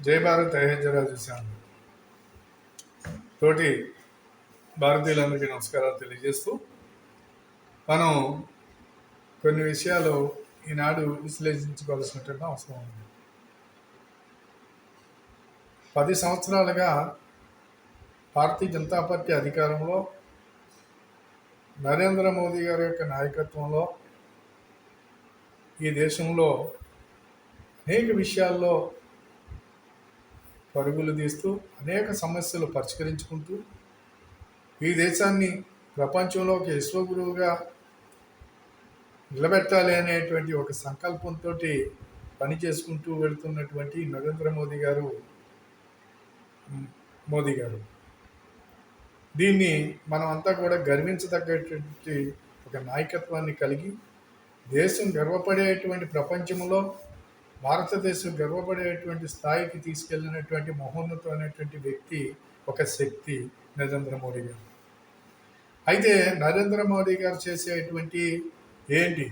జయభారత్ అయోధ్యరాజు శాంతి తోటి భారతీయులందరికీ నమస్కారాలు తెలియజేస్తూ మనం కొన్ని విషయాలు ఈనాడు విశ్లేషించుకోవాల్సినటువంటి అవసరం ఉంది. పది సంవత్సరాలుగా భారతీయ జనతా పార్టీ అధికారంలో నరేంద్ర మోదీ గారి యొక్క నాయకత్వంలో ఈ దేశంలో అనేక విషయాల్లో పరుగులు తీస్తూ అనేక సమస్యలు పరిష్కరించుకుంటూ ఈ దేశాన్ని ప్రపంచంలో ఒక విశ్వగురువుగా నిలబెట్టాలి అనేటువంటి ఒక సంకల్పంతో పని చేసుకుంటూ వెళుతున్నటువంటి నరేంద్ర మోదీ గారు మోదీ గారు. దీన్ని మనం అంతా కూడా గర్వించదగ్గటువంటి ఒక నాయకత్వాన్ని కలిగి దేశం గర్వపడేటువంటి ప్రపంచంలో భారతదేశం గర్వపడేటువంటి స్థాయికి తీసుకెళ్ళినటువంటి మహోన్నతమైనటువంటి వ్యక్తి ఒక శక్తి నరేంద్ర మోడీ గారు. అయితే నరేంద్ర మోడీ గారు చేసేటువంటి ఏంటి?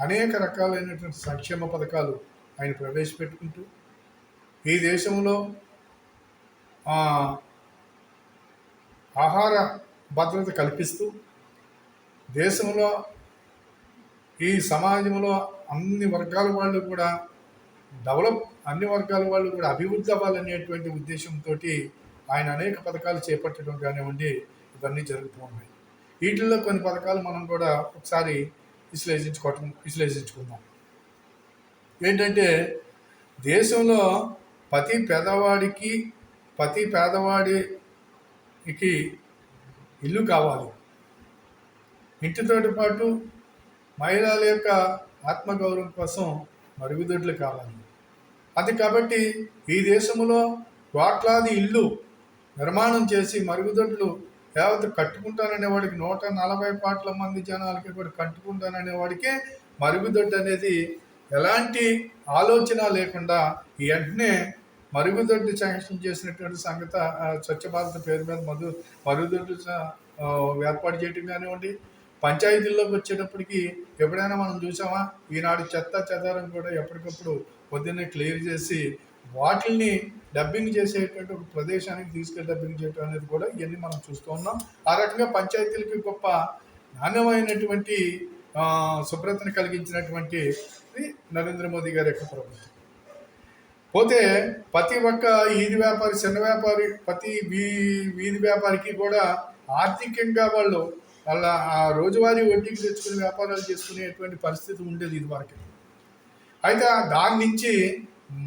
అనేక రకాలైనటువంటి సంక్షేమ పథకాలు ఆయన ప్రవేశపెట్టుకుంటూ ఈ దేశంలో ఆహార భద్రత కల్పిస్తూ దేశంలో ఈ సమాజంలో అన్ని వర్గాల వాళ్ళు కూడా డెవలప్ అన్ని వర్గాల వాళ్ళు కూడా అభివృద్ధి అవ్వాలనేటువంటి ఉద్దేశంతో ఆయన అనేక పథకాలు చేపట్టడం కానివ్వండి ఇవన్నీ జరుగుతూ ఉన్నాయి. వీటిల్లో కొన్ని పథకాలు మనం కూడా ఒకసారి విశ్లేషించుకోవటం విశ్లేషించుకుందాం. ఏంటంటే దేశంలో ప్రతి పేదవాడికి ప్రతి పేదవాడికి ఇల్లు కావాలి. ఇంటితోటి పాటు మహిళల యొక్క ఆత్మగౌరవం కోసం మరుగుదొడ్లు కావాలి. అది కాబట్టి ఈ దేశంలో కోట్లాది ఇల్లు నిర్మాణం చేసి మరుగుదొడ్లు యావత్ కట్టుకుంటాననేవాడికి నూట నలభై కోట్ల మంది జనాలకి కూడా కట్టుకుంటాననే వాడికి అనేది ఎలాంటి ఆలోచన లేకుండా వెంటనే మరుగుదొడ్డు శాంక్షన్ చేసినటువంటి సంగత స్వచ్ఛ భారత్ పేరు మీద మధు మరుగుదొడ్లు ఏర్పాటు చేయటం కానివ్వండి పంచాయతీల్లోకి వచ్చేటప్పటికి ఎప్పుడైనా మనం చూసామా? ఈనాడు చెత్త చెదారం కూడా ఎప్పటికప్పుడు పొద్దున్నే క్లియర్ చేసి వాటిల్ని డబ్బింగ్ చేసేటువంటి ఒక ప్రదేశానికి తీసుకెళ్ళి డబ్బింగ్ చేయడం అనేది కూడా ఇవన్నీ మనం చూస్తూ ఉన్నాం. ఆ రకంగా పంచాయతీలకి గొప్ప నాణ్యమైనటువంటి శుభ్రతను కలిగించినటువంటి నరేంద్ర మోదీ గారి యొక్క ప్రభుత్వం. పోతే ప్రతి ఒక్క ఈది వ్యాపారి చిన్న వ్యాపారి ప్రతి వీ వీధి వ్యాపారికి కూడా ఆర్థికంగా వాళ్ళు వాళ్ళ ఆ రోజువారీ వడ్డీకి తెచ్చుకుని వ్యాపారాలు చేసుకునేటువంటి పరిస్థితి ఉండేది ఇది వరకు అయితే దాని నుంచి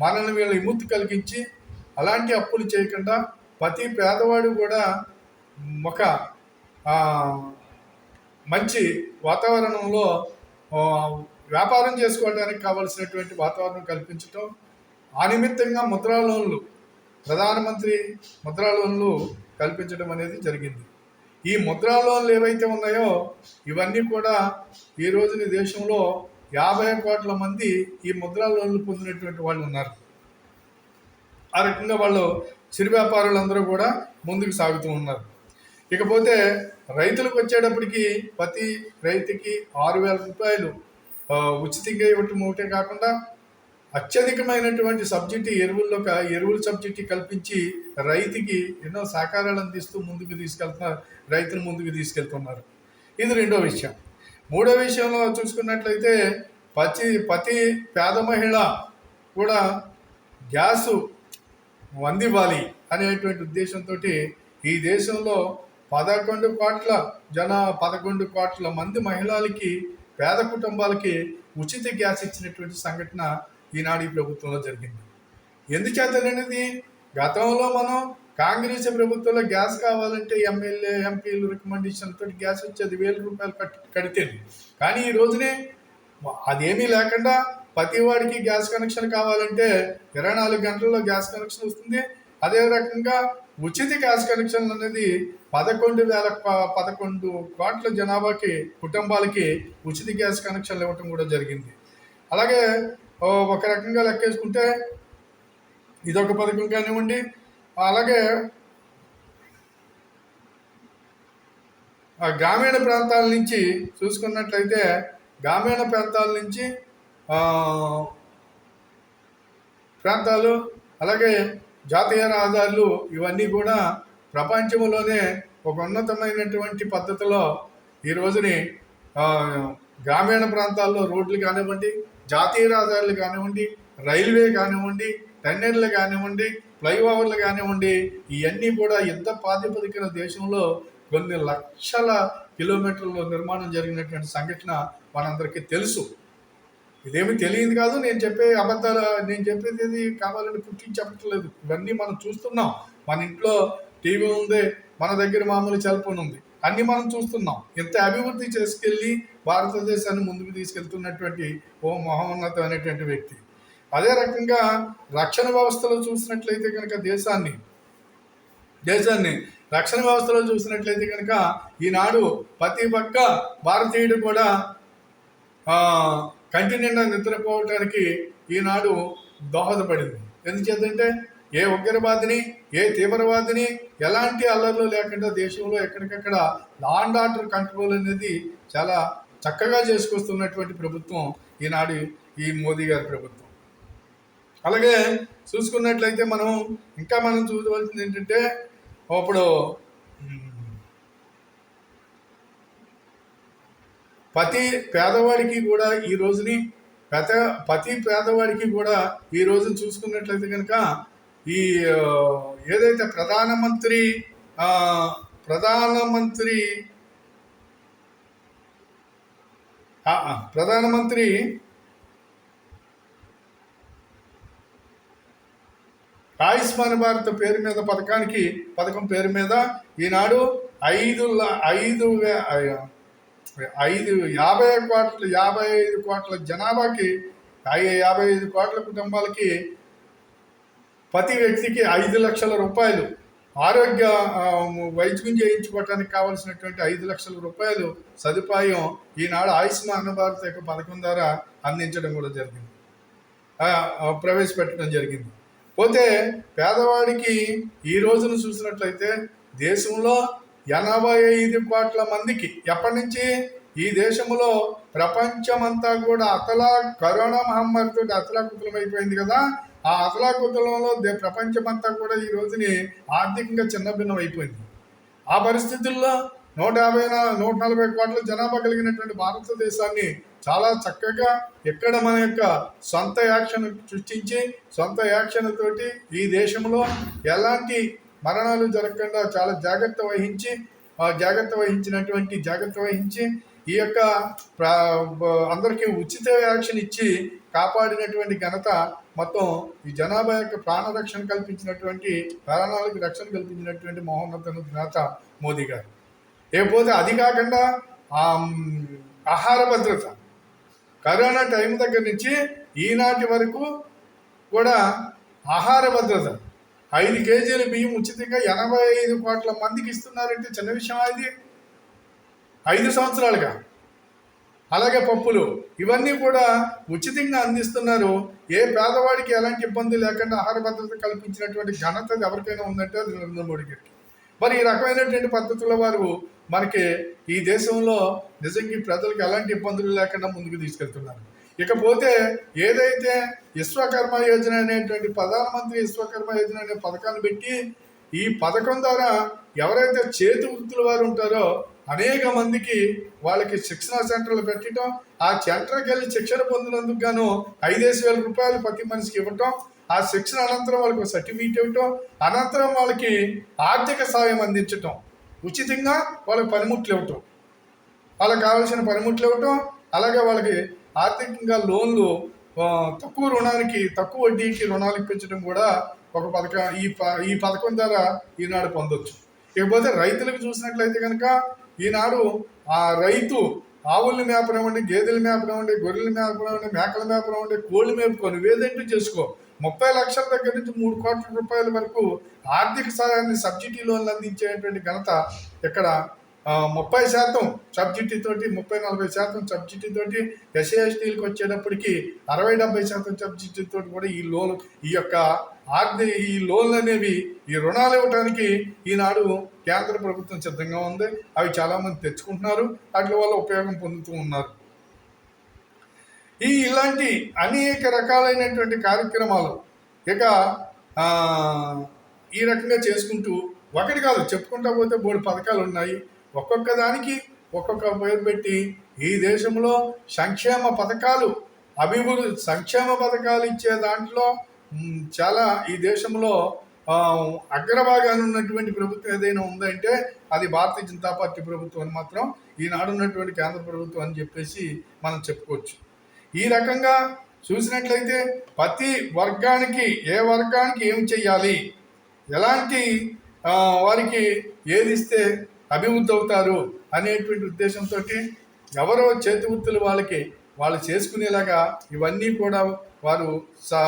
మనల్ని వీళ్ళ విముక్తి కలిగించి అలాంటి అప్పులు చేయకుండా ప్రతి పేదవాడు కూడా ఒక మంచి వాతావరణంలో వ్యాపారం చేసుకోవడానికి కావలసినటువంటి వాతావరణం కల్పించటం ఆ నిమిత్తంగా ముద్రా లోన్లు ప్రధానమంత్రి ముద్రా లోన్లు కల్పించడం అనేది జరిగింది. ఈ ముద్రా లోన్లు ఏవైతే ఉన్నాయో ఇవన్నీ కూడా ఈ రోజున దేశంలో యాభై కోట్ల మంది ఈ ముద్రా లోన్లు పొందినటువంటి వాళ్ళు ఉన్నారు. ఆ రకంగా వాళ్ళు చిరు వ్యాపారులందరూ కూడా ముందుకు సాగుతూ ఉన్నారు. ఇకపోతే రైతులకు వచ్చేటప్పటికి ప్రతి రైతుకి ఆరు వేల రూపాయలు ఉచితంగా ఇవ్వటం ఒకటే కాకుండా అత్యధికమైనటువంటి సబ్సిడీ ఎరువుల్లో ఎరువుల సబ్సిడీ కల్పించి రైతుకి ఎన్నో సహకారాలు అందిస్తూ ముందుకు తీసుకెళ్తున్నారు రైతులు ముందుకు తీసుకెళ్తున్నారు. ఇది రెండో విషయం. మూడో విషయంలో చూసుకున్నట్లయితే ప్రతి ప్రతి పేద మహిళ కూడా గ్యాసు అందివ్వాలి అనేటువంటి ఉద్దేశంతో ఈ దేశంలో పదకొండు కోట్ల జన పదకొండు కోట్ల మంది మహిళలకి పేద కుటుంబాలకి ఉచిత గ్యాస్ ఇచ్చినటువంటి సంఘటన ఈనాడు ఈ ప్రభుత్వంలో జరిగింది. ఎందుచేతనేది గతంలో మనం కాంగ్రెస్ ప్రభుత్వంలో గ్యాస్ కావాలంటే ఎమ్మెల్యే ఎంపీలు రికమెండేషన్ తోటి గ్యాస్ వచ్చేది వేల రూపాయలు కట్ కడితే కానీ ఈ రోజునే అదేమీ లేకుండా ప్రతి వాడికి గ్యాస్ కనెక్షన్ కావాలంటే ఇరవై నాలుగు గంటల్లో గ్యాస్ కనెక్షన్ వస్తుంది. అదే రకంగా ఉచిత గ్యాస్ కనెక్షన్ అనేది పదకొండు వేల పదకొండు కోట్ల జనాభాకి కుటుంబాలకి ఉచిత గ్యాస్ కనెక్షన్లు ఇవ్వటం కూడా జరిగింది. అలాగే ఒక రకంగా లెక్కేసుకుంటే ఇదొక పథకం కానివ్వండి అలాగే గ్రామీణ ప్రాంతాల నుంచి చూసుకున్నట్లయితే గ్రామీణ ప్రాంతాల నుంచి ప్రాంతాలు అలాగే జాతీయ రహదారులు ఇవన్నీ కూడా ప్రపంచంలోనే ఒక ఉన్నతమైనటువంటి పద్ధతిలో ఈ రోజుని గ్రామీణ ప్రాంతాల్లో రోడ్లు కానివ్వండి జాతీయ రహదారులు కానివ్వండి రైల్వే కానివ్వండి టన్నెర్లు కానివ్వండి ఫ్లైఓవర్లు కానివ్వండి ఇవన్నీ కూడా యుద్ధ ప్రాతిపదికన దేశంలో కొన్ని లక్షల కిలోమీటర్ల నిర్మాణం జరిగినటువంటి సంఘటన మనందరికీ తెలుసు. ఇదేమి తెలియదు కాదు నేను చెప్పే అబద్ధాలు నేను చెప్పేది ఏది కావాలని పుట్టించి చెప్పట్లేదు. ఇవన్నీ మనం చూస్తున్నాం. మన ఇంట్లో టీవీ ఉంది మన దగ్గర మామూలు సెల్ ఫోన్ ఉంది. అన్నీ మనం చూస్తున్నాం. ఎంత అభివృద్ధి చేసుకెళ్ళి భారతదేశాన్ని ముందుకు తీసుకెళ్తున్నటువంటి ఓ మహోన్నతమైనటువంటి వ్యక్తి. అదే రకంగా రక్షణ వ్యవస్థలో చూసినట్లయితే కనుక దేశాన్ని దేశాన్ని రక్షణ వ్యవస్థలో చూసినట్లయితే కనుక ఈనాడు ప్రతి పక్క భారతీయుడు కూడా ఆ, కంటి నిండా నిద్రపోవటానికి ఈనాడు దోహదపడింది. ఎందుచేతంటే ఏ ఉగ్రవాదిని ఏ తీవ్రవాదిని ఎలాంటి అల్లర్లు లేకుండా దేశంలో ఎక్కడికక్కడ లాండ్ ఆర్డర్ కంట్రోల్ అనేది చాలా చక్కగా చేసుకొస్తున్నటువంటి ప్రభుత్వం ఈనాడు ఈ మోదీ గారి ప్రభుత్వం. అలాగే చూసుకున్నట్లయితే మనం ఇంకా మనం చూడవలసింది ఏంటంటే ఇప్పుడు ప్రతి పేదవాడికి కూడా ఈ రోజుని ప్రత ప్రతి పేదవాడికి కూడా ఈ రోజు చూసుకున్నట్లయితే కనుక ఈ ఏదైతే ప్రధానమంత్రి ప్రధానమంత్రి ఆ, ఆ, ప్రధానమంత్రి ఆయుష్మాన్ భారత్ పేరు మీద పథకానికి పథకం పేరు మీద ఈనాడు ఐదు ఐదు వే- ఐదు యాభై కోట్ల యాభై ఐదు కోట్ల జనాభాకి ఐ- యాభై ఐదు కోట్ల కుటుంబాలకి ప్రతి వ్యక్తికి ఐదు లక్షల రూపాయలు ఆరోగ్య వైద్యం చేయించుకోవటానికి కావాల్సినటువంటి ఐదు లక్షల రూపాయలు సదుపాయం ఈనాడు ఆయుష్మాన్ భారత్ యొక్క పథకం ద్వారా అందించడం కూడా జరిగింది. ప్రవేశపెట్టడం జరిగింది. పోతే పేదవాడికి ఈ రోజును చూసినట్లయితే దేశంలో ఎనభై ఐదు కోట్ల మందికి ఎప్పటి నుంచి? ఈ దేశంలో ప్రపంచమంతా కూడా అతలా కరోనా మహమ్మారితో అతలా కుఫలం అయిపోయింది కదా. ఆ అతలాకుతలంలో దే- ప్రపంచమంతా కూడా ఈ రోజుని ఆర్థికంగా చిన్నభిన్నం అయిపోయింది. ఆ పరిస్థితుల్లో నూట యాభై నూట నలభై కోట్ల జనాభా కలిగినటువంటి భారతదేశాన్ని చాలా చక్కగా ఎక్కడ మన యొక్క సొంత యాక్షన్ సృష్టించి సొంత యాక్షన్ తోటి ఈ దేశంలో ఎలాంటి మరణాలు జరగకుండా చాలా జాగ్రత్త వహించి జాగ్రత్త వహించినటువంటి జాగ్రత్త వహించి ఈ యొక్క అందరికీ ఉచిత యాక్షన్ ఇచ్చి కాపాడినటువంటి ఘనత మొత్తం ఈ జనాభా యొక్క ప్రాణ రక్షణ కల్పించినటువంటి ప్రాణాలకు రక్షణ కల్పించినటువంటి మహోన్నతను జ్ఞాత మోదీ గారు. లేకపోతే అది కాకుండా ఆహార భద్రత. కరోనా టైం దగ్గర నుంచి ఈనాటి వరకు కూడా ఆహార భద్రత. ఐదు కేజీల బియ్యం ఉచితంగా ఎనభై ఐదు కోట్ల మందికి ఇస్తున్నారంటే చిన్న విషయం అది. ఐదు సంవత్సరాలుగా. అలాగే పప్పులు. ఇవన్నీ కూడా ఉచితంగా అందిస్తున్నారు. ఏ పేదవాడికి ఎలాంటి ఇబ్బంది లేకుండా ఆహార భద్రత కల్పించినటువంటి ఘనత ఎవరికైనా ఉందంటే అది నరేంద్ర మోడీ గారికి. మరి ఈ రకమైనటువంటి పద్ధతుల వారు మనకి ఈ దేశంలో నిజంగా ఈ ప్రజలకు ఎలాంటి ఇబ్బందులు లేకుండా ముందుకు తీసుకెళ్తున్నారు. ఇకపోతే ఏదైతే విశ్వకర్మ యోజన అనేటువంటి ప్రధానమంత్రి విశ్వకర్మ యోజన అనే పథకాన్ని పెట్టి ఈ పథకం ద్వారా ఎవరైతే చేతి వృత్తుల వారు ఉంటారో అనేక మందికి వాళ్ళకి శిక్షణ సెంటర్లు పెట్టడం ఆ సెంటర్కి వెళ్ళి శిక్షణ పొందినందుకు గాను ఐదేసి వేల రూపాయలు ప్రతి మనిషికి ఇవ్వటం ఆ శిక్షణ అనంతరం వాళ్ళకి సర్టిఫికేట్ ఇవ్వటం అనంతరం వాళ్ళకి ఆర్థిక సాయం అందించటం ఉచితంగా వాళ్ళకి పనిముట్లు ఇవ్వటం. వాళ్ళకి కావాల్సిన పనిముట్లు ఇవ్వటం అలాగే వాళ్ళకి ఆర్థికంగా లోన్లు తక్కువ రుణానికి తక్కువ వడ్డీకి రుణాలు ఇప్పించడం కూడా ఒక పథకం ఈ ప- ఈ పథకం ద్వారా ఈనాడు పొందొచ్చు. ఇకపోతే రైతులకు చూసినట్లయితే కనుక ఈనాడు ఆ రైతు ఆవుల్ని మేపనివ్వండి గేదెల మేపనివ్వండి గొర్రెల మేపనివ్వండి మేకల మేపనివ్వండి కోళ్ళు మేపుకొని వేదేంటో చేసుకో. ముప్పై లక్షల దగ్గర నుంచి మూడు కోట్ల రూపాయల వరకు ఆర్థిక సహాయాన్ని సబ్సిడీ లోన్లు అందించేటువంటి ఘనత ఇక్కడ ముప్పై శాతం సబ్సిడీ తోటి ముప్పై నలభై శాతం సబ్సిడీ తోటి ఎస్సీ ఎస్టీలకు వచ్చేటప్పటికి అరవై డెబ్బై శాతం సబ్సిడీ తోటి కూడా ఈ లోన్ ఈ యొక్క ఆర్థిక ఈ లోన్లు అనేవి ఈ రుణాలు ఇవ్వడానికి ఈనాడు కేంద్ర ప్రభుత్వం సిద్ధంగా ఉంది. అవి చాలామంది తెచ్చుకుంటున్నారు. వాటి వల్ల ఉపయోగం పొందుతూ ఉన్నారు. ఈ ఇలాంటి అనేక రకాలైనటువంటి కార్యక్రమాలు ఇక ఈ రకంగా చేసుకుంటూ ఒకటి కాదు చెప్పుకుంటా పోతే మూడు పథకాలు ఉన్నాయి. ఒక్కొక్క దానికి ఒక్కొక్క పేరు పెట్టి ఈ దేశంలో సంక్షేమ పథకాలు అభివృద్ధి సంక్షేమ పథకాలు ఇచ్చే దాంట్లో చాలా ఈ దేశంలో అగ్రభాగాన్ని ఉన్నటువంటి ప్రభుత్వం ఏదైనా ఉందంటే అది భారతీయ జనతా పార్టీ ప్రభుత్వం అని మాత్రం ఈనాడు ఉన్నటువంటి కేంద్ర ప్రభుత్వం అని చెప్పేసి మనం చెప్పుకోవచ్చు. ఈ రకంగా చూసినట్లయితే ప్రతి వర్గానికి ఏ వర్గానికి ఏం చెయ్యాలి? ఎలాంటి వారికి ఏది ఇస్తే అభివృద్ధి అవుతారు అనేటువంటి ఉద్దేశంతో ఎవరో చేతి వృత్తులు వాళ్ళకి వాళ్ళు చేసుకునేలాగా ఇవన్నీ కూడా వారు సా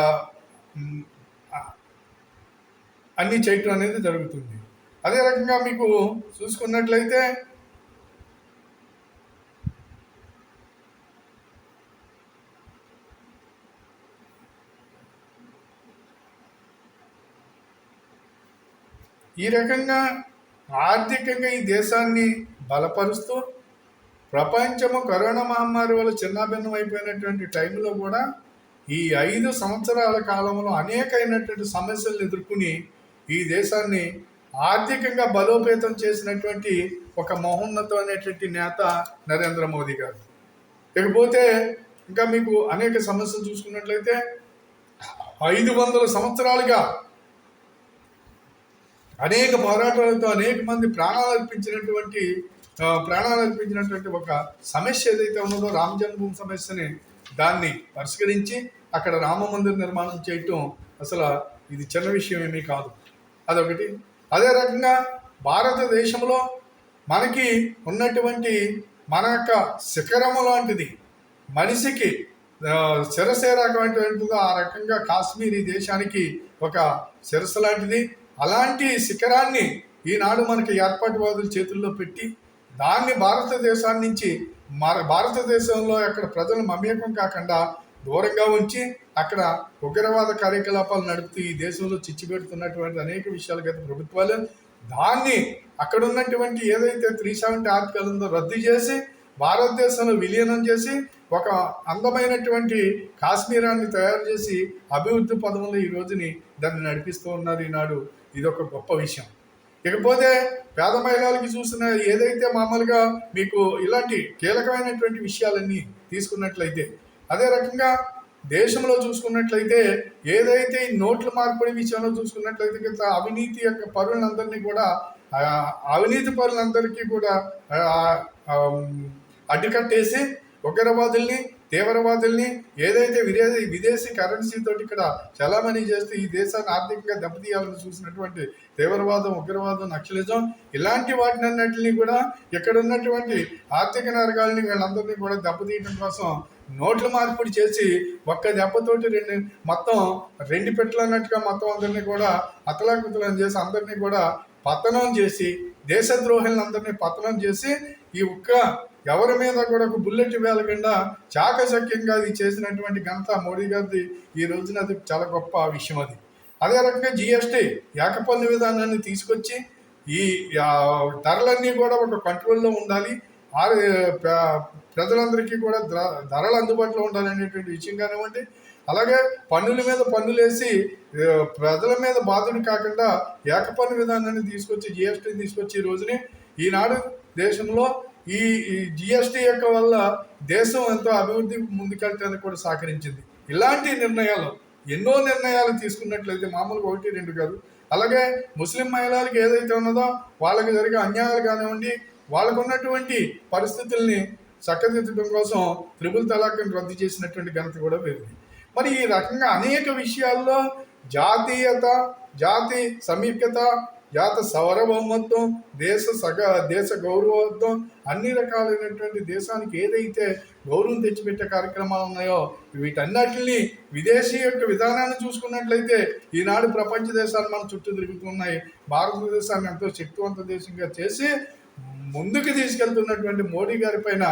అన్నీ చేయటం అనేది జరుగుతుంది. అదే రకంగా మీకు చూసుకున్నట్లయితే ఈ రకంగా ఆర్థికంగా ఈ దేశాన్ని బలపరుస్తూ ప్రపంచము కరోనా మహమ్మారి వల్ల చిన్నాభిన్నం అయిపోయినటువంటి టైంలో కూడా ఈ ఐదు సంవత్సరాల కాలంలో అనేకమైనటువంటి సమస్యలను ఎదుర్కొని ఈ దేశాన్ని ఆర్థికంగా బలోపేతం చేసినటువంటి ఒక మహోన్నతమైనటువంటి నేత నరేంద్ర మోదీ గారు. ఇకపోతే ఇంకా మీకు అనేక సమస్యలు చూసుకున్నట్లయితే ఐదు వందల సంవత్సరాలుగా అనేక పోరాటాలతో అనేక మంది ప్రాణాలు అర్పించినటువంటి ప్రాణాలు అర్పించినటువంటి ఒక సమస్య ఏదైతే ఉన్నదో రామ జన్మభూమి సమస్యని దాన్ని పరిష్కరించి అక్కడ రామ మందిర నిర్మాణం చేయటం అసలు ఇది చిన్న విషయం ఏమీ కాదు. అదొకటి. అదే రకంగా భారతదేశంలో మనకి ఉన్నటువంటి మన యొక్క శిఖరము లాంటిది మనిషికి ఆ, ఆ రకంగా కాశ్మీర్ ఈ దేశానికి ఒక శిరస్సు లాంటిది. అలాంటి శిఖరాన్ని ఈనాడు మనకి ఏర్పాటువాదుల చేతుల్లో పెట్టి దాన్ని భారతదేశాన్ని నుంచి మన భారతదేశంలో అక్కడ ప్రజలు మమేకం కాకుండా దూరంగా ఉంచి అక్కడ ఉగ్రవాద కార్యకలాపాలు నడుపుతూ ఈ దేశంలో చిచ్చిపెడుతున్నటువంటి అనేక విషయాలు గత ప్రభుత్వాలు దాన్ని అక్కడ ఉన్నటువంటి ఏదైతే త్రీ సెవెంటీ ఆర్టికల్ ఉందో రద్దు చేసి భారతదేశంలో విలీనం చేసి ఒక అందమైనటువంటి కాశ్మీరాన్ని తయారు చేసి అభివృద్ధి పదంలో ఈ రోజుని దాన్ని నడిపిస్తూ ఉన్నారు ఈనాడు ఇది ఒక గొప్ప విషయం. ఇకపోతే పేద మహిళలకి చూసిన ఏదైతే మామూలుగా మీకు ఇలాంటి కీలకమైనటువంటి విషయాలన్నీ తీసుకున్నట్లయితే అదే రకంగా దేశంలో చూసుకున్నట్లయితే ఏదైతే ఈ నోట్ల మార్పిడి విషయంలో చూసుకున్నట్లయితే గత అవినీతి యొక్క పరులందరినీ కూడా అవినీతి పరులందరికీ కూడా అడ్డుకట్టేసి ఉగ్రవాదుల్ని తీవ్రవాదుల్ని ఏదైతే విదేశీ విదేశీ కరెన్సీ తోటి ఇక్కడ చలామణి చేస్తూ ఈ దేశాన్ని ఆర్థికంగా దెబ్బతీయాలని చూసినటువంటి తీవ్రవాదం ఉగ్రవాదం నక్సలిజం ఇలాంటి వాటిని అన్నింటినీ కూడా ఇక్కడ ఉన్నటువంటి ఆర్థిక నరకాలని వీళ్ళందరినీ కూడా దెబ్బతీయడం కోసం నోట్ల మార్పిడి చేసి ఒక్క దెబ్బతోటి రెండు మొత్తం రెండు పెట్టలు అన్నట్టుగా మొత్తం అందరినీ కూడా అతలాకుతలం చేసి అందరినీ కూడా పతనం చేసి దేశద్రోహులందరినీ పతనం చేసి ఈ ఒక్క ఎవరి మీద కూడా ఒక బుల్లెట్ వేలకుండా చాకచక్యంగా అది చేసినటువంటి ఘనత మోడీ గారిది ఈ రోజున అది చాలా గొప్ప విషయం అది. అదే రకంగా జిఎస్టీ ఏకపన్ను విధానాన్ని తీసుకొచ్చి ఈ ధరలన్నీ కూడా ఒక కంట్రోల్లో ఉండాలి. ఆ ప్రజలందరికీ కూడా ధరలు అందుబాటులో ఉండాలి అనేటువంటి విషయం కానివ్వండి. అలాగే పన్నుల మీద పన్నులు వేసి ప్రజల మీద బాధలు కాకుండా ఏకపన్ను విధానాన్ని తీసుకొచ్చి జిఎస్టీని తీసుకొచ్చి ఈ రోజుని ఈనాడు దేశంలో ఈ ఈ జిఎస్టీ యొక్క వల్ల దేశం ఎంతో అభివృద్ధి ముందుకెళ్ళడానికి కూడా సహకరించింది. ఇలాంటి నిర్ణయాలు ఎన్నో నిర్ణయాలు తీసుకున్నట్లయితే మామూలుగా ఒకటి రెండు కాదు. అలాగే ముస్లిం మహిళలకు ఏదైతే ఉన్నదో వాళ్ళకి జరిగే అన్యాయాలు కానివ్వండి వాళ్ళకు ఉన్నటువంటి పరిస్థితుల్ని చక్కదిద్దడం కోసం త్రిబుల్ తలాక్ని రద్దు చేసినటువంటి ఘనత కూడా వేరుంది. మరి ఈ రకంగా అనేక విషయాల్లో జాతీయత జాతి సమీప్యత జాత సార్వభౌమత్వం దేశ సగ దేశ గౌరవత్వం అన్ని రకాలైనటువంటి దేశానికి ఏదైతే గౌరవం తెచ్చిపెట్టే కార్యక్రమాలు ఉన్నాయో వీటన్నిటిని విదేశీ యొక్క విధానాన్ని చూసుకున్నట్లయితే ఈనాడు ప్రపంచ దేశాలు మన చుట్టూ తిరుగుతున్నాయి. భారతదేశాన్ని ఎంతో శక్తివంత దేశంగా చేసి ముందుకు తీసుకెళ్తున్నటువంటి మోడీ గారి పైన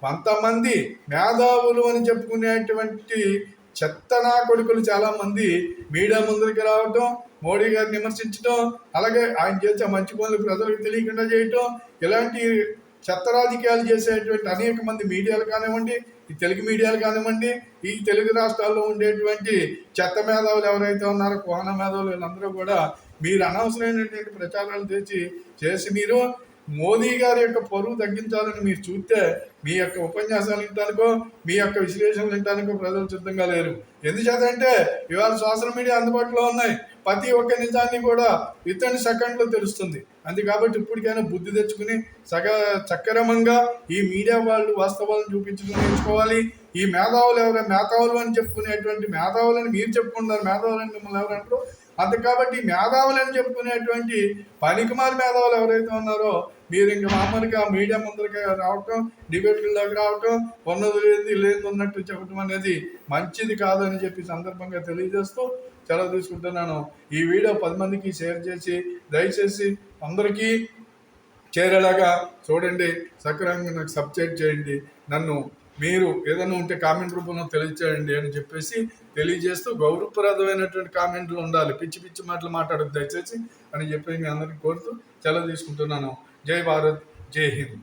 కొంతమంది మేధావులు అని చెప్పుకునేటువంటి చెత్తనా కొడుకులు చాలా మంది మీడియా ముందరికి రావటం మోడీ గారిని విమర్శించడం అలాగే ఆయన చేసే మంచి పనులు ప్రజలకు తెలియకుండా చేయటం ఇలాంటి చెత్త రాజకీయాలు చేసేటువంటి అనేక మంది మీడియాలు కానివ్వండి ఈ తెలుగు మీడియాలు కానివ్వండి ఈ తెలుగు రాష్ట్రాల్లో ఉండేటువంటి చెత్త మేధావులు ఎవరైతే ఉన్నారో కోన మేధావులు వీళ్ళందరూ కూడా మీరు అనవసరమైనటువంటి ప్రచారాలు తెచ్చి చేసి మీరు మోదీ గారి యొక్క పరువు తగ్గించాలని మీరు చూస్తే మీ యొక్క ఉపన్యాసాలు వినటానికో మీ యొక్క విశ్లేషణలు వినటానికో ప్రజలు సిద్ధంగా లేరు. ఎందుచేత అంటే ఇవాళ సోషల్ మీడియా అందుబాటులో ఉన్నాయి. ప్రతి ఒక్క నిజాన్ని కూడా విత్ సెకండ్లో తెలుస్తుంది. అంతే కాబట్టి ఇప్పటికైనా బుద్ధి తెచ్చుకుని సగ సక్రమంగా ఈ మీడియా వాళ్ళు వాస్తవాలను చూపించుకుని నేర్చుకోవాలి. ఈ మేధావులు ఎవరు మేధావులు అని చెప్పుకునేటువంటి మేధావులని మీరు చెప్పుకుంటారు మేధావులని మిమ్మల్ని ఎవరంటారు అంత కాబట్టి మేధావులు అని చెప్పుకునేటువంటి పనికిమాలి మేధావులు ఎవరైతే ఉన్నారో మీరు ఇంకా మామూలుగా మీడియా ముందరకి రావటం డిబేట్లలోకి రావటం ఉన్నది లేది లేదు ఉన్నట్టు చెప్పడం అనేది మంచిది కాదని చెప్పి సందర్భంగా తెలియజేస్తూ సెలవు తీసుకుంటున్నాను. ఈ వీడియో పది మందికి షేర్ చేసి దయచేసి అందరికీ చేరేలాగా చూడండి. సక్రమంగా నాకు సబ్స్క్రైబ్ చేయండి. నన్ను మీరు ఏదైనా ఉంటే కామెంట్ రూపంలో తెలియచేయండి అని చెప్పేసి తెలియజేస్తూ గౌరవప్రదమైనటువంటి కామెంట్లు ఉండాలి. పిచ్చి పిచ్చి మాటలు మాట్లాడద్దు దయచేసి అని చెప్పి మీ అందరికీ కోరుతూ సెలవు తీసుకుంటున్నాను. जय भारत जय हिंद।